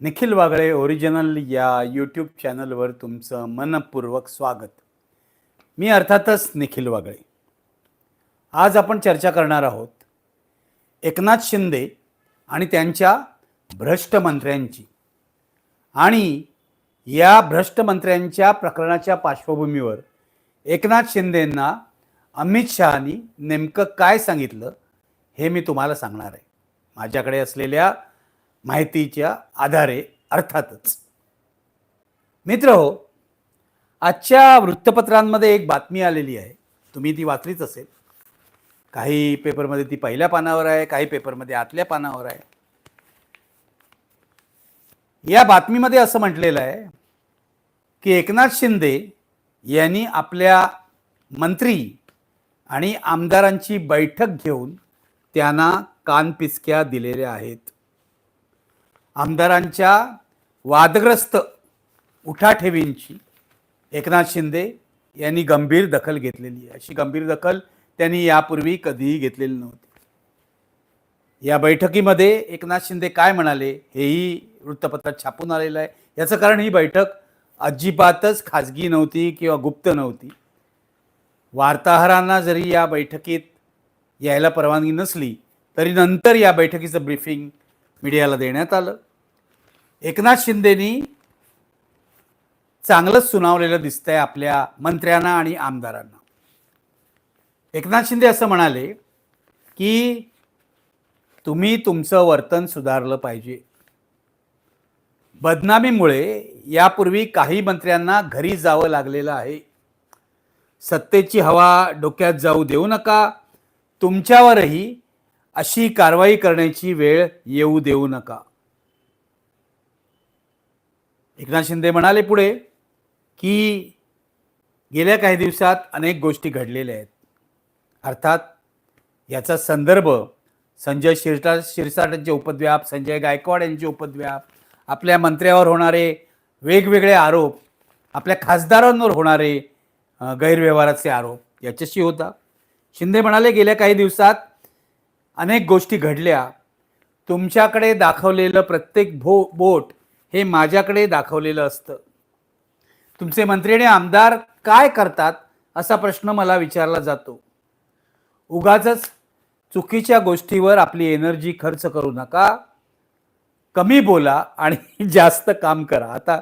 Nikhil Wagle original या YouTube चॅनलवर तुमचं मनपूर्वक स्वागत. मी अर्थातच निखिल वागळे. आज आपण चर्चा करणार आहोत एकनाथ शिंदे आणि त्यांच्या भ्रष्ट मंत्र्यांची. आणि या भ्रष्ट मंत्र्यांच्या प्रकरणाच्या पार्श्वभूमीवर एकनाथ शिंदेंना अमित शहानी नेमकं काय सांगितलं हे मी तुम्हाला सांगणार आहे. माझ्याकडे असलेल्या माहितीच्या आधारे अर्थातच. मित्र हो आजच्या वृत्तपत्रांमध्ये एक बातमी आलेली आहे. तुम्ही ती वाचलीच असेल. काही पेपरमध्ये ती पहिल्या पानावर आहे काही पेपरमध्ये आतल्या पानावर आहे. या बातमीमध्ये असं म्हटलेलं आहे की एकनाथ शिंदे यांनी आपल्या मंत्री आणि आमदारांची बैठक घेऊन त्यांना कानपिचक्या दिलेल्या आहेत. आमदारांच्या वादग्रस्त उठाठेवींची एकनाथ शिंदे यांनी गंभीर दखल घेतलेली आहे. अशी गंभीर दखल त्यांनी यापूर्वी कधीही घेतलेली नव्हती. या बैठकीमध्ये एकनाथ शिंदे काय म्हणाले हेही वृत्तपत्रात छापून आलेलं आहे. याचं कारण ही बैठक अजिबातच खाजगी नव्हती किंवा गुप्त नव्हती. वार्ताहरांना जरी या बैठकीत यायला परवानगी नसली तरी नंतर या बैठकीचं ब्रीफिंग मीडियाला देण्यात आलं. एकनाथ शिंदेनी चांगलंच सुनावलेलं दिसतंय आपल्या मंत्र्यांना आणि आमदारांना. एकनाथ शिंदे असं म्हणाले की तुम्ही तुमचं वर्तन सुधारलं पाहिजे. बदनामीमुळे यापूर्वी काही मंत्र्यांना घरी जावं लागलेलं आहे. सत्तेची हवा डोक्यात जाऊ देऊ नका. तुमच्यावरही अशी कारवाई करण्याची वेळ येऊ देऊ नका. एकनाथ शिंदे म्हणाले पुढे की गेल्या काही दिवसात अनेक गोष्टी घडलेल्या आहेत. अर्थात याचा संदर्भ संजय शिरसा शिरसाट यांचे उपद्व्याप संजय गायकवाड यांचे उपद्व्याप आपल्या मंत्र्यावर होणारे वेगवेगळे आरोप आपल्या खासदारांवर होणारे गैरव्यवहाराचे आरोप याच्याशी होता. शिंदे म्हणाले गेल्या काही दिवसात अनेक गोष्टी घडल्या. तुमच्याकडे दाखवलेलं प्रत्येक भो बोट हे माझ्याकडे दाखवलेलं असतं. तुमचे मंत्री आणि आमदार काय करतात असा प्रश्न मला विचारला जातो. उगाच चुकीच्या गोष्टीवर आपली एनर्जी खर्च करू नका. कमी बोला आणि जास्त काम करा. आता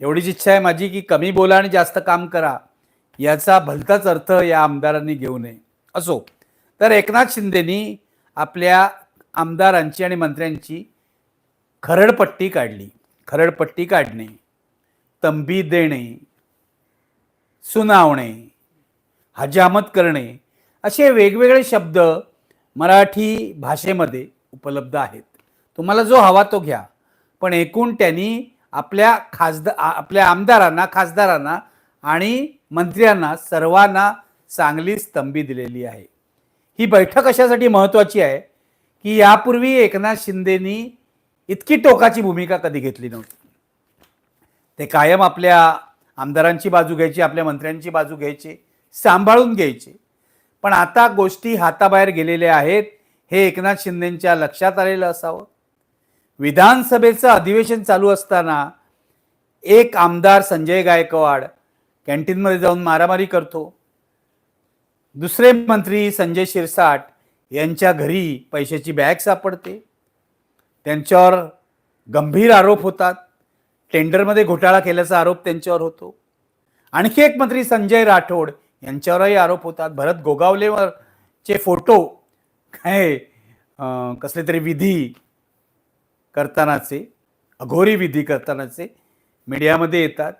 एवढीच इच्छा आहे माझी की कमी बोला आणि जास्त काम करा. याचा भलताच अर्थ या आमदारांनी घेऊ नये. असो. तर एकनाथ शिंदेनी आपल्या आमदारांची आणि मंत्र्यांची खरडपट्टी काढली. खरडपट्टी काढणे तंबी देणे सुनावणे हजामत करणे असे वेगवेगळे शब्द मराठी भाषेमध्ये उपलब्ध आहेत. तुम्हाला जो हवा तो घ्या. पण एकूण त्यांनी आपल्या खासदार आपल्या आमदारांना खासदारांना आणि मंत्र्यांना सर्वांना चांगली स्तंभी दिलेली आहे. ही बैठक अशासाठी महत्त्वाची आहे? की यापूर्वी एकनाथ शिंदेनी इतकी टोकाची भूमिका कधी घेतली नव्हती. ते कायम आपल्या आमदारांची बाजू घ्यायची आपल्या मंत्र्यांची बाजू घ्यायची सांभाळून घ्यायचे. पण आता गोष्टी हाताबाहेर गेलेल्या आहेत हे एकनाथ शिंदेंच्या लक्षात आलेलं असावं. विधानसभेचं अधिवेशन चालू असताना एक आमदार संजय गायकवाड कॅन्टीनमध्ये जाऊन मारामारी करतो. दुसरे मंत्री संजय शिरसाट यांच्या घरी पैशाची बॅग सापडते. त्यांच्यावर गंभीर आरोप होतात. टेंडरमध्ये घोटाळा केल्याचा आरोप त्यांच्यावर होतो. आणखी एक मंत्री संजय राठोड यांच्यावरही आरोप होतात. भरत गोगावलेवरचे फोटो काय कसले तरी विधी करतानाचे अघोरी विधी करतानाचे मीडियामध्ये येतात.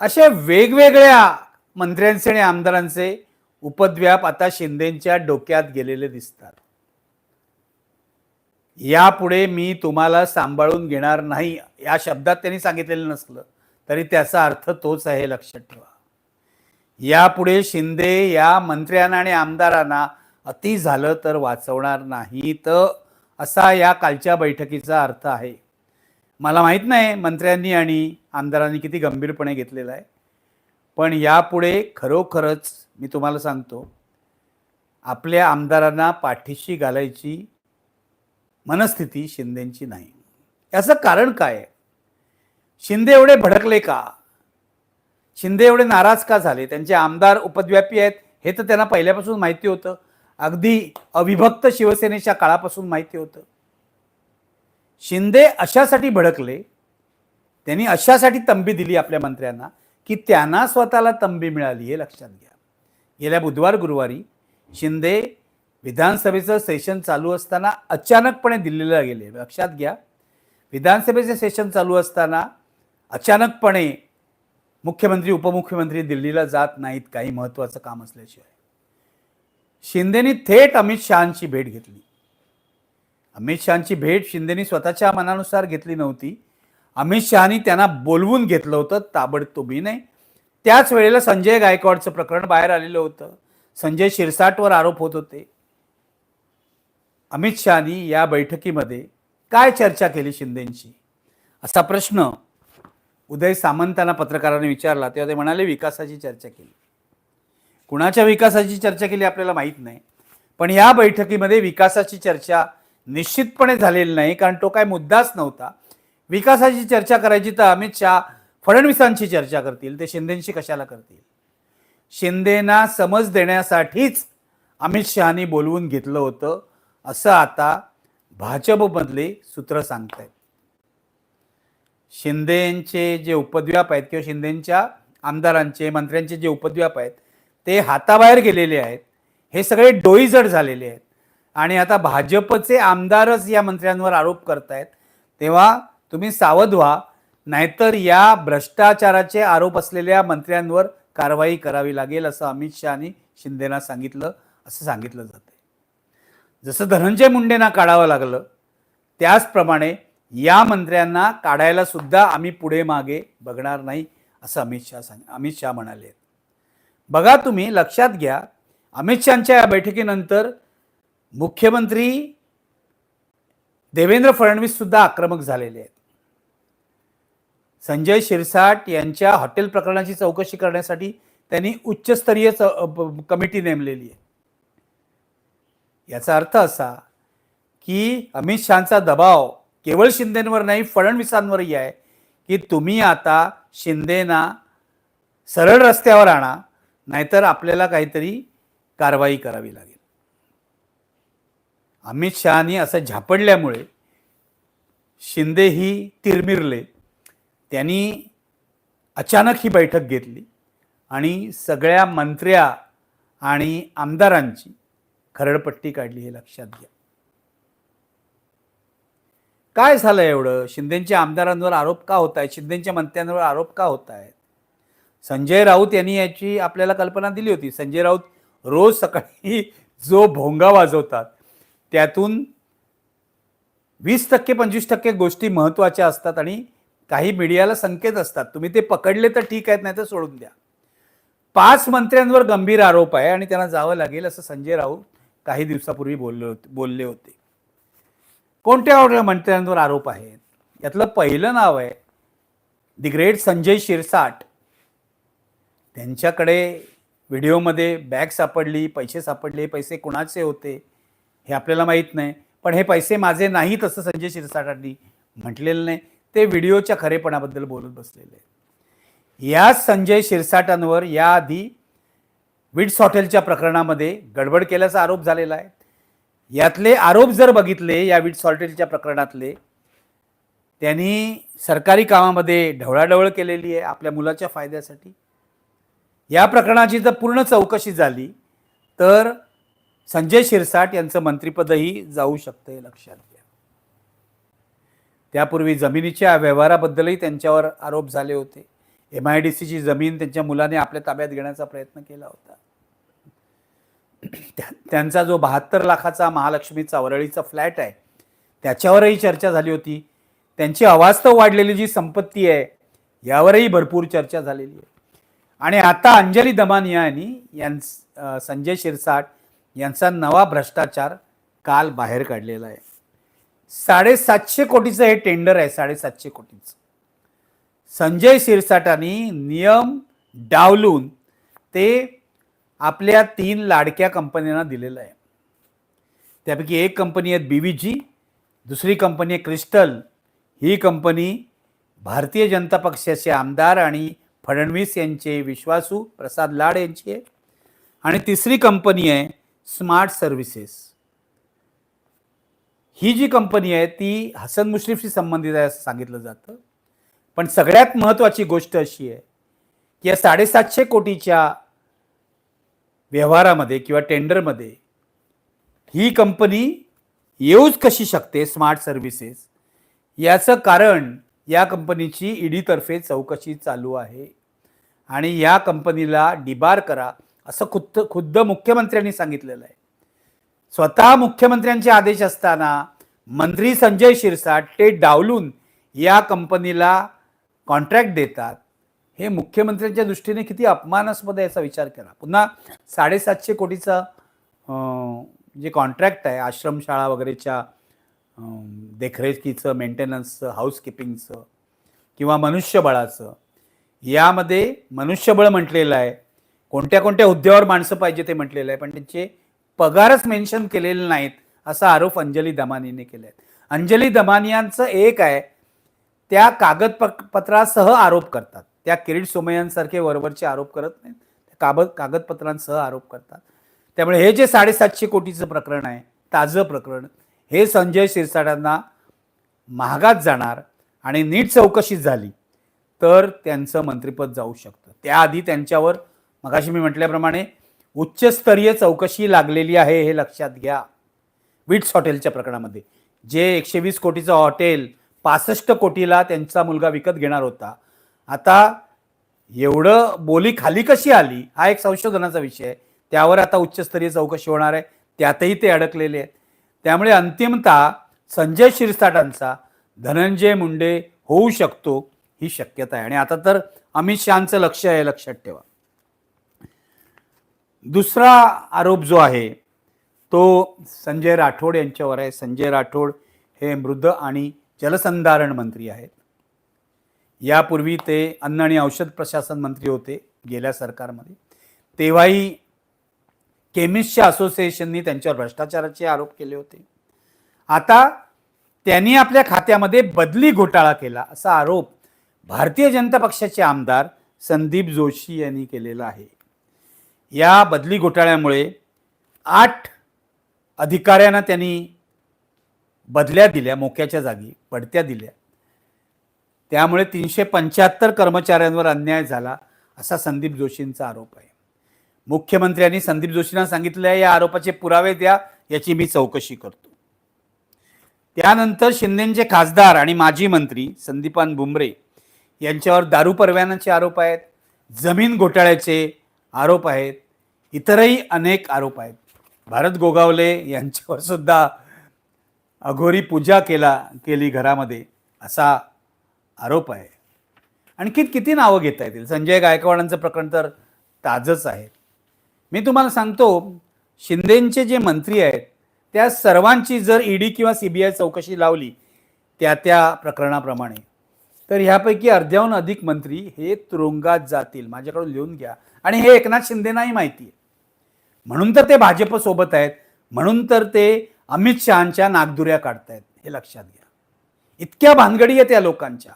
अशा वेगवेगळ्या मंत्र्यांचे आणि आमदारांचे उपद्व्याप आता शिंदेच्या डोक्यात गेलेले दिसतात. यापुढे मी तुम्हाला सांभाळून घेणार नाही. या शब्दात त्यांनी सांगितलेलं नसलं तरी त्याचा अर्थ तोच आहे लक्षात ठेवा. यापुढे शिंदे या मंत्र्यांना आणि आमदारांना अति झालं तर वाचवणार नाही तर असा या कालच्या बैठकीचा अर्थ आहे. मला माहीत नाही मंत्र्यांनी आणि आमदारांनी किती गंभीरपणे घेतलेला आहे पण यापुढे खरोखरच मी तुम्हाला सांगतो आपल्या आमदारांना पाठीशी घालायची मनस्थिती शिंदेची नाही. याचं कारण काय? शिंदे एवढे भडकले का? शिंदे एवढे नाराज का झाले? त्यांचे आमदार उपद्व्यापी आहेत हे तर त्यांना पहिल्यापासून माहिती होतं. अगदी अविभक्त शिवसेनेच्या काळापासून माहिती होतं. शिंदे अशासाठी भडकले त्यांनी अशासाठी तंबी दिली आपल्या मंत्र्यांना की त्यांना स्वतःला तंबी मिळाली हे लक्षात घ्या. गेल्या बुधवार गुरुवारी शिंदे विधानसभेचं सेशन चालू असताना अचानकपणे दिल्लीला गेले. लक्षात घ्या. विधानसभेचे सेशन चालू असताना अचानकपणे मुख्यमंत्री उपमुख्यमंत्री दिल्लीला जात नाहीत काही महत्त्वाचं काम असल्याशिवाय. शिंदेनी थेट अमित शहांची भेट घेतली. अमित शहांची भेट शिंदेनी स्वतःच्या मनानुसार घेतली नव्हती. अमित शहानी त्यांना बोलवून घेतलं होतं ताबडतोबीने त्याच वेळेला संजय गायकवाडचं प्रकरण बाहेर आलेलं होतं. संजय शिरसाटवर आरोप होत होते. अमित शहानी या बैठकीमध्ये काय चर्चा केली शिंदेंची? असा प्रश्न उदय सामंतांना पत्रकारांनी विचारला तेव्हा ते म्हणाले विकासाची चर्चा केली. कुणाच्या विकासाची चर्चा केली आपल्याला माहीत नाही पण या बैठकीमध्ये विकासाची चर्चा निश्चितपणे झालेली नाही कारण तो काय मुद्दाच नव्हता. विकासाची चर्चा करायची तर अमित शहा फडणवीसांची चर्चा करतील ते शिंदेंशी कशाला करतील? शिंदेना समज देण्यासाठीच अमित शहानी बोलवून घेतलं होतं. असं आता भाजपमधले सूत्र सांगत आहेत शिंदेचे जे उपद्व्याप आहेत किंवा शिंदेच्या आमदारांचे मंत्र्यांचे जे उपद्व्याप आहेत ते हाताबाहेर गेलेले आहेत. हे सगळे डोईजड झालेले आहेत. आणि आता भाजपचे आमदारच या मंत्र्यांवर आरोप करतायत. तेव्हा तुम्ही सावध व्हा नाहीतर या भ्रष्टाचाराचे आरोप असलेल्या मंत्र्यांवर कारवाई करावी लागेल असं अमित शहानी शिंदेना सांगितलं असं सांगितलं जातं जसं धनंजय मुंडेंना काढावं लागलं त्याचप्रमाणे या मंत्र्यांना काढायला सुद्धा आम्ही पुढे मागे बघणार नाही असं अमित शहा सांग अमित शहा म्हणाले. आहेत बघा तुम्ही लक्षात घ्या अमित शहाच्या या बैठकीनंतर मुख्यमंत्री देवेंद्र फडणवीस सुद्धा आक्रमक झालेले आहेत. संजय शिरसाट यांच्या हॉटेल प्रकरणाची चौकशी करण्यासाठी त्यांनी उच्चस्तरीय च- कमिटी नेमलेली आहे. याचा अर्थ असा की अमित शहाचा दबाव केवळ शिंदेंवर नाही फडणवीसांवरही आहे की तुम्ही आता शिंदेना सरळ रस्त्यावर आणा नाहीतर आपल्याला काहीतरी कारवाई करावी लागेल. अमित शहानी असं झापडल्यामुळे शिंदे ही तिरमिरले. त्यांनी अचानक ही बैठक घेतली आणि सगळ्या मंत्र्या आणि आमदारांची खरडपट्टी काढली हे लक्षात घ्या. काय झालं एवढं? शिंदेच्या आमदारांवर आरोप का होत आहेत शिंदेच्या मंत्र्यांवर आरोप का होत आहेत संजय राऊत यांनी याची आपल्याला कल्पना दिली होती. संजय राऊत रोज सकाळी जो भोंगा वाजवतात त्यातून वीस टक्के पंचवीस टक्के गोष्टी महत्त्वाच्या असतात आणि काही मीडियाला संकेत असतात. तुम्ही ते पकडले तर ठीक आहेत नाही तर सोडून द्या. पाच मंत्र्यांवर गंभीर आरोप आहे आणि त्यांना जावं लागेल असं संजय राऊत काही दिवसापूर्वी बोलले होते बोलले होते. कोणत्या मंत्र्यांवर आरोप आहेत? यातलं पहिलं नाव आहे दी ग्रेट संजय शिरसाट. त्यांच्याकडे व्हिडिओमध्ये बॅग सापडली पैसे सापडले पैसे कुणाचे होते हे आपल्याला माहीत नाही. पण हे पैसे माझे नाहीत असं संजय शिरसाटांनी म्हटलेलं नाही. ते व्हिडिओच्या खरेपणाबद्दल बोलत बसलेले या संजय शिरसाटांवर याआधी विट्स हॉटेलच्या प्रकरणामध्ये गडबड केल्याचा आरोप झालेला आहे. यातले आरोप जर बघितले या विट्स हॉटेलच्या प्रकरणातले त्यांनी सरकारी कामामध्ये ढवळाढवळ केलेली आहे आपल्या मुलाच्या फायद्यासाठी. या प्रकरणाची जर पूर्ण चौकशी झाली तर संजय शिरसाट यांचं मंत्रिपदही जाऊ शकतं हे लक्षात घ्या. त्यापूर्वी जमिनीच्या व्यवहाराबद्दलही त्यांच्यावर आरोप झाले होते. एम आय डी सीची जमीन त्यांच्या मुलाने आपल्या ताब्यात घेण्याचा प्रयत्न केला होता. त्यांचा जो बहात्तर लाखाचा महालक्ष्मीचा वरळीचा फ्लॅट आहे त्याच्यावरही चर्चा झाली होती. त्यांची अवास्तव वाढलेली जी संपत्ती आहे यावरही भरपूर चर्चा झालेली आहे. आणि आता अंजली दमानिया यांनी यां संजय शिरसाट यांचा नवा भ्रष्टाचार काल बाहेर काढलेला आहे. साडेसातशे कोटीचं हे टेंडर आहे साडेसातशे कोटीचं. संजय शिरसाटांनी नियम डावलून ते आपल्या तीन लाडक्या कंपन्यांना दिलेलं आहे. त्यापैकी एक कंपनी आहे बी व्ही जी दुसरी कंपनी आहे क्रिस्टल ही कंपनी भारतीय जनता पक्षाचे आमदार आणि फडणवीस यांचे विश्वासू प्रसाद लाड यांची आहे. आणि तिसरी कंपनी आहे स्मार्ट सर्व्हिसेस ही जी कंपनी आहे ती हसन मुश्रीफशी संबंधित आहे असं सांगितलं जातं. पण सगळ्यात महत्त्वाची गोष्ट अशी आहे की या साडेसातशे कोटीच्या व्यवहारामध्ये किंवा टेंडरमध्ये ही कंपनी येऊच कशी शकते स्मार्ट सर्व्हिसेस? याचं कारण या कंपनीची ईडीतर्फे चौकशी चालू आहे. आणि या कंपनीला डिबार करा असं खुद्द खुद्द मुख्यमंत्र्यांनी सांगितलेलं आहे. स्वतः मुख्यमंत्र्यांचे आदेश असताना मंत्री संजय शिरसाट ते डावलून या कंपनीला कॉन्ट्रॅक्ट देतात. हे मुख्यमंत्र्यांच्या दृष्टीने किती अपमानास्पद आहे याचा विचार करा. पुन्हा साडेसातशे कोटीचा जे कॉन्ट्रॅक्ट आहे आश्रमशाळा वगैरेच्या देखरेखीचं मेंटेनन्सचं हाऊसकीपिंगचं किंवा मनुष्यबळाचं यामध्ये मनुष्यबळ म्हटलेलं आहे. कोणत्या कोणत्या हुद्द्यावर माणसं पाहिजे ते म्हटलेलं आहे पण त्यांचे पगारच मेन्शन केलेले नाहीत असा आरोप अंजली दमानीने केला आहे अंजली दमानियांचं एक आहे त्या कागदपत्रासह आरोप करतात. त्या किरीट सोमय्यांसारखे वरवरचे आरोप करत नाहीत. कागद कागदपत्रांसह आरोप करतात. त्यामुळे हे जे साडेसातशे कोटीचं प्रकरण आहे ताजं प्रकरण हे संजय शिरसाटांना महागात जाणार आणि नीट चौकशी झाली तर त्यांचं मंत्रिपद जाऊ शकतं. त्याआधी त्यांच्यावर मगाशी मी म्हटल्याप्रमाणे उच्चस्तरीय चौकशी लागलेली आहे हे लक्षात घ्या. विट्स हॉटेलच्या प्रकरणामध्ये. जे एकशे वीस कोटीचं हॉटेल पासष्ट कोटीला त्यांचा मुलगा विकत घेणार होता आता एवढं बोली खाली कशी आली? हा एक संशोधनाचा विषय आहे. त्यावर आता उच्चस्तरीय चौकशी होणार आहे. त्यातही ते अडकलेले आहेत. त्यामुळे अंतिमतः संजय शिरसाटांचा धनंजय मुंडे होऊ शकतो ही शक्यता आहे. आणि आता तर अमित शहाचं लक्ष आहे लक्षात ठेवा. दुसरा आरोप जो आहे तो संजय राठोड यांच्यावर आहे. संजय राठोड हे मृद आणि जलसंधारण मंत्री आहेत. यापूर्वी ते अन्न आणि औषध प्रशासन मंत्री होते गेल्या सरकारमध्ये. तेव्हाही केमिस्टच्या असोसिएशननी त्यांच्यावर भ्रष्टाचाराचे आरोप केले होते. आता त्यांनी आपल्या खात्यामध्ये बदली घोटाळा केला असा आरोप भारतीय जनता पक्षाचे आमदार संदीप जोशी यांनी केलेला आहे. या बदली घोटाळ्यामुळे आठ अधिकाऱ्यांना त्यांनी बदल्या दिल्या मोक्याच्या जागी पडत्या दिल्या. त्यामुळे तीनशे पंच्याहत्तर कर्मचाऱ्यांवर अन्याय झाला असा संदीप जोशींचा आरोप आहे. मुख्यमंत्र्यांनी संदीप जोशींना सांगितलं या आरोपाचे पुरावे द्या याची मी चौकशी करतो. त्यानंतर शिंदेचे खासदार आणि माजी मंत्री संदीपान बुमरे यांच्यावर दारू परवान्याचे आरोप आहेत जमीन घोटाळ्याचे आरोप आहेत इतरही अनेक आरोप आहेत. भारत गोगावले यांच्यावर सुद्धा अघोरी पूजा केला केली घरामध्ये असा आरोप आहे. आणखी किती नावं घेता येतील? संजय गायकवाडांचं प्रकरण तर ताजंच आहे. मी तुम्हाला सांगतो शिंदेंचे जे मंत्री आहेत त्या सर्वांची जर ईडी किंवा सी बी आय चौकशी लावली त्या त्या प्रकरणाप्रमाणे. तर ह्यापैकी अर्ध्याहून अधिक मंत्री हे तुरुंगात जातील. माझ्याकडून लिहून घ्या. आणि हे एकनाथ शिंदेनाही माहिती. आहे म्हणून तर ते भाजपसोबत आहेत. म्हणून तर ते अमित शहांच्या नागदुऱ्या काढतायत. हे लक्षात घ्या. इतक्या भानगडी आहेत या लोकांच्या.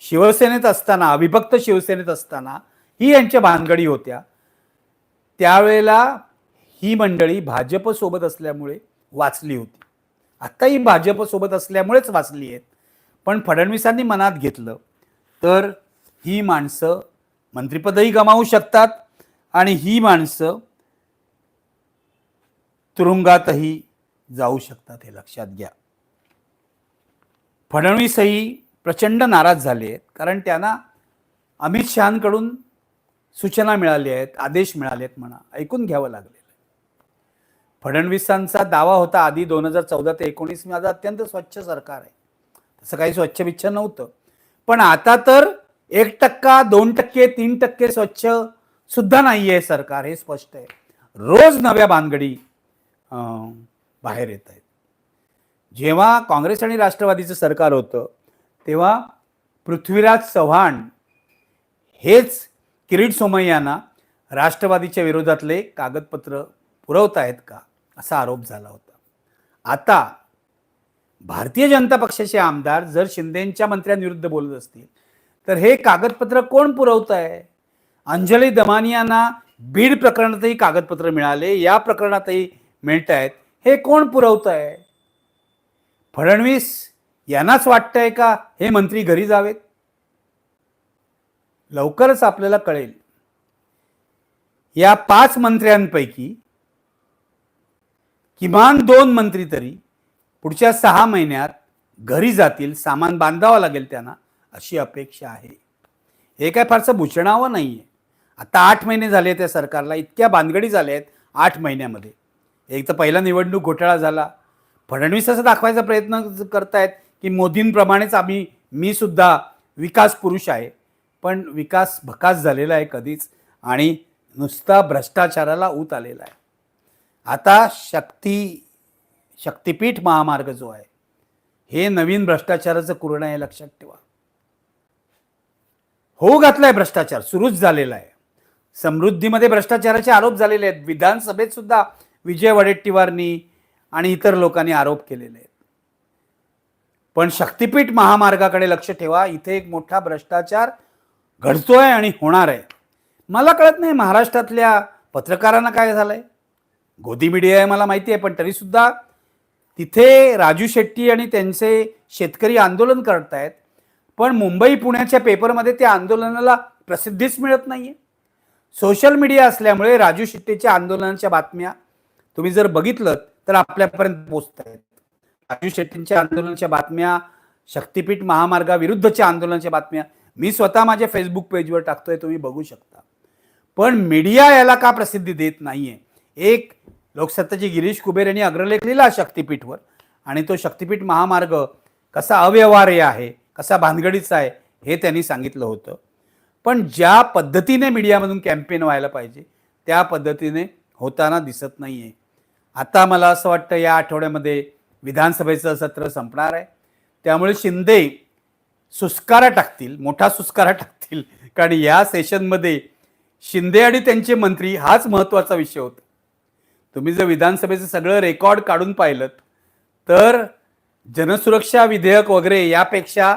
शिवसेनेत असताना अविभक्त शिवसेनेत असताना ही यांच्या भानगडी होत्या. त्यावेळेला ही मंडळी भाजपसोबत असल्यामुळे वाचली होती. आत्ता ही भाजपसोबत असल्यामुळेच वाचली आहेत. पण फडणवीसांनी मनात घेतलं तर ही माणसं मंत्रिपदही गमावू शकतात आणि ही माणसं तुरुंगातही जाऊ शकतात हे लक्षात घ्या. फडणवीसही प्रचंड नाराज झाले आहेत. कारण त्यांना अमित शहांकडून सूचना मिळाली आहेत आदेश मिळाले आहेत म्हणा. ऐकून घ्यावं लागलेलं आहे. फडणवीसांचा दावा होता आधी दोन हजार चौदा ते एकोणीस. माझं अत्यंत स्वच्छ सरकार आहे. तसं काही स्वच्छ बिच्छ नव्हतं. पण आता तर एक टक्का दोन टक्के तीन टक्के स्वच्छ सुद्धा नाही आहे सरकार हे स्पष्ट आहे. रोज नव्या भानगडी बाहेर येत आहेत. जेव्हा काँग्रेस आणि राष्ट्रवादीचं सरकार होतं तेव्हा पृथ्वीराज चव्हाण हेच किरीट सोमय्यांना राष्ट्रवादीच्या विरोधातले कागदपत्र पुरवत आहेत का असा आरोप झाला होता. आता भारतीय जनता पक्षाचे आमदार जर शिंदेच्या मंत्र्यांविरुद्ध बोलत असतील तर हे कागदपत्र कोण पुरवत आहे? अंजली दमानियांना बीड प्रकरणातही कागदपत्र मिळाले या प्रकरणातही मिळत आहेत हे कोण पुरवत आहे? फडणवीस यांनाच वाटतंय का हे मंत्री घरी जावेत? लवकरच आपल्याला कळेल. या पाच मंत्र्यांपैकी किमान दोन मंत्री तरी पुढच्या सहा महिन्यात घरी जातील सामान बांधावं लागेल त्यांना अशी अपेक्षा आहे. हे काय फारसं भूषणावं नाही आहे आता आठ महिने झाले त्या सरकारला इतक्या बांधगडी झाल्या आहेत आठ महिन्यामध्ये. एक तर पहिला निवडणूक घोटाळा झाला. फडणवीस असं दाखवायचा प्रयत्न करतायत. की मोदींप्रमाणेच आम्ही मी सुद्धा विकास पुरुष आहे. पण विकास भकास झालेला आहे कधीच आणि नुसता भ्रष्टाचाराला ऊत आलेला आहे. आता शक्ती शक्तिपीठ महामार्ग जो आहे हे नवीन भ्रष्टाचाराचं कुरण आहे लक्षात ठेवा. हो घातलाय भ्रष्टाचार सुरूच झालेला आहे. समृद्धीमध्ये भ्रष्टाचाराचे आरोप झालेले आहेत. विधानसभेत सुद्धा विजय वडेट्टीवारनी आणि इतर लोकांनी आरोप केलेले आहेत. पण शक्तिपीठ महामार्गाकडे लक्ष ठेवा. इथे एक मोठा भ्रष्टाचार घडतोय आणि होणार आहे. मला कळत नाही महाराष्ट्रातल्या पत्रकारांना काय झालंय. गोदी मीडिया आहे मला माहिती आहे पण तरीसुद्धा तिथे राजू शेट्टी आणि त्यांचे शेतकरी आंदोलन करतायत. पण मुंबई पुण्याच्या पेपरमध्ये त्या आंदोलनाला प्रसिद्धीच मिळत नाही आहे सोशल मीडिया असल्यामुळे राजू शेट्टीच्या आंदोलनाच्या बातम्या तुम्ही जर बघितलं तर आपल्यापर्यंत पोचत आहेत राजू शेट्टींच्या आंदोलनाच्या बातम्या शक्तिपीठ महामार्गाविरुद्धच्या आंदोलनाच्या बातम्या मी स्वतः माझ्या फेसबुक पेजवर टाकतोय तुम्ही बघू शकता. पण मीडिया याला का प्रसिद्धी देत नाहीये? एक लोकसत्ताचे गिरीश कुबेर यांनी अग्रलेख लिहिला शक्तिपीठवर आणि तो शक्तिपीठ महामार्ग कसा अव्यवहार्य आहे कसा भानगडीचा आहे हे त्यांनी सांगितलं होतं. पण ज्या पद्धतीने मीडियामधून कॅम्पेन व्हायला पाहिजे त्या पद्धतीने होताना दिसत नाही आहे आता मला असं वाटतं या आठवड्यामध्ये विधानसभेचं सत्र संपणार आहे. त्यामुळे शिंदे सुस्कारा टाकतील मोठा सुस्कारा टाकतील. कारण या सेशनमध्ये शिंदे आणि त्यांचे मंत्री हाच महत्त्वाचा विषय होता. तुम्ही जर विधानसभेचं सगळं रेकॉर्ड काढून पाहिलं तर जनसुरक्षा विधेयक वगैरे यापेक्षा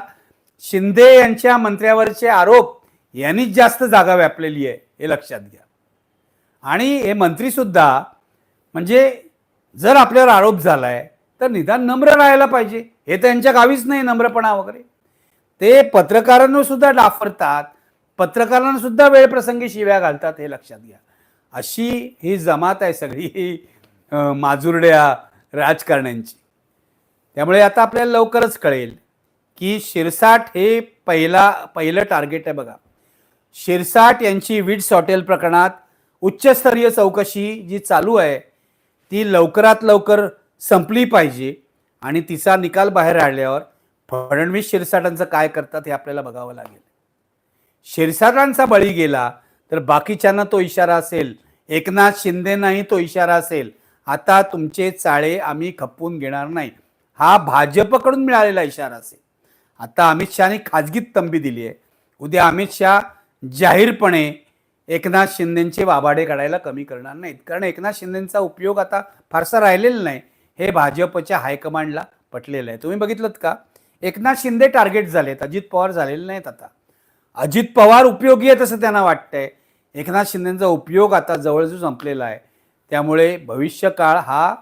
शिंदे यांच्या मंत्र्यावरचे आरोप यांनीच जास्त जागा व्यापलेली आहे हे लक्षात घ्या. आणि हे मंत्रीसुद्धा म्हणजे जर आपल्यावर आरोप झाला आहे तर निदान नम्र राहायला पाहिजे. हे त्यांच्या गावीच नाही नम्रपणा वगैरे. ते पत्रकारांवर सुद्धा डाफरतात. पत्रकारांना सुद्धा वेळप्रसंगी शिव्या घालतात हे लक्षात घ्या. अशी ही जमात आहे सगळी ही माजुरड्या राजकारण्यांची. त्यामुळे आता आपल्याला लवकरच कळेल की शिरसाट हे पहिला पहिलं टार्गेट आहे बघा. शिरसाट यांची विड्स हॉटेल प्रकरणात उच्चस्तरीय चौकशी जी चालू आहे ती लवकरात लवकर संपली पाहिजे आणि तिचा निकाल बाहेर आल्यावर फडणवीस शिरसाटांचं काय करतात हे आपल्याला बघावं लागेल. शिरसाटांचा बळी गेला तर बाकीच्यांना तो इशारा असेल एकनाथ शिंदेनाही तो इशारा असेल आता तुमचे चाळे आम्ही खपवून घेणार नाही. हा भाजपकडून मिळालेला इशारा असेल. आता अमित शहाने खाजगीत तंबी दिली आहे. उद्या अमित शहा जाहीरपणे एकनाथ शिंदेचे वाबाडे काढायला कमी करणार नाहीत. कारण एकनाथ शिंदेचा उपयोग आता फारसा राहिलेला नाही. हे भाजपच्या हायकमांडला पटलेलं आहे. तुम्ही बघितलं का? एकनाथ शिंदे टार्गेट झालेत. अजित पवार झालेले नाहीत आता. अजित पवार उपयोगी आहे तसं त्यांना वाटतंय. एकनाथ शिंदेंचा उपयोग आता जवळजवळ संपलेला आहे. त्यामुळे भविष्यकाळ हा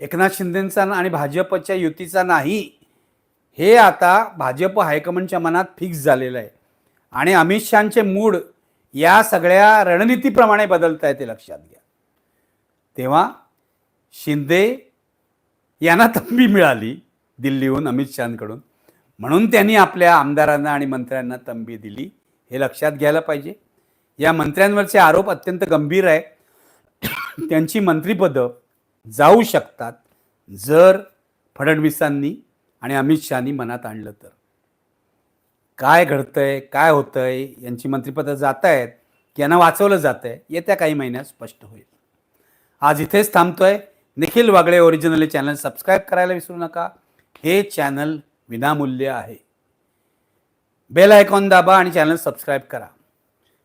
एकनाथ शिंदेंचा आणि भाजपच्या युतीचा नाही. हे आता भाजप हायकमांडच्या मनात फिक्स झालेलं आहे. आणि अमित शहाचे मूड या सगळ्या रणनीतीप्रमाणे बदलत आहे ते लक्षात घ्या. तेव्हा शिंदे यांना तंबी मिळाली दिल्लीहून अमित शहाकडून. म्हणून त्यांनी आपल्या आमदारांना आणि मंत्र्यांना तंबी दिली. हे लक्षात घ्यायला पाहिजे. या मंत्र्यांवरचे आरोप अत्यंत गंभीर आहे त्यांची मंत्रिपदं जाऊ शकतात जर फडणवीसांनी आणि अमित शहानी मनात आणलं तर. काय घडतंय काय होतंय यांची मंत्रिपदं जात आहेत की यांना वाचवलं जात आहे येत्या काही महिन्यात स्पष्ट होईल. आज इथेच थांबतोय. Nikhil Wagle original channel subscribe करायला विसरू नका. हे चॅनल विनामूल्य आहे. बेल आयकॉन दाबा आणि चॅनल सबस्क्राईब करा.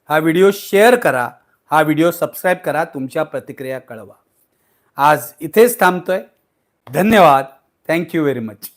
हा व्हिडिओ शेअर करा. हा व्हिडिओ सबस्क्राईब करा. तुमच्या प्रतिक्रिया कळवा. आज इथेच थांबतोय. धन्यवाद. Thank you very much